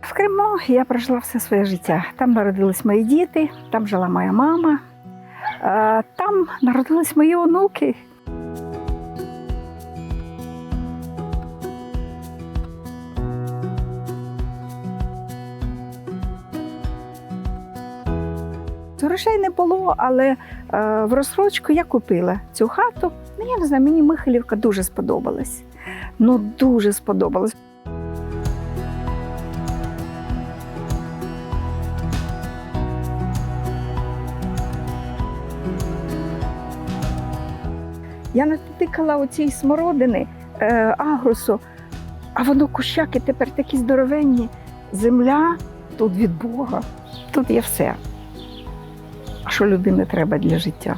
В Криму я прожила все своє життя. Там народились мої діти, там жила моя мама, е, там народились мої онуки. Грошей не було, але е, в розсрочку я купила цю хату. Ну, Я не знаю, мені Михайлівка дуже сподобалась. Ну, дуже сподобалась. Я натикала оцій смородини е, агрусу, а воно кущаки тепер такі здоровенні. Земля тут від Бога, тут є все. Що людині треба для життя?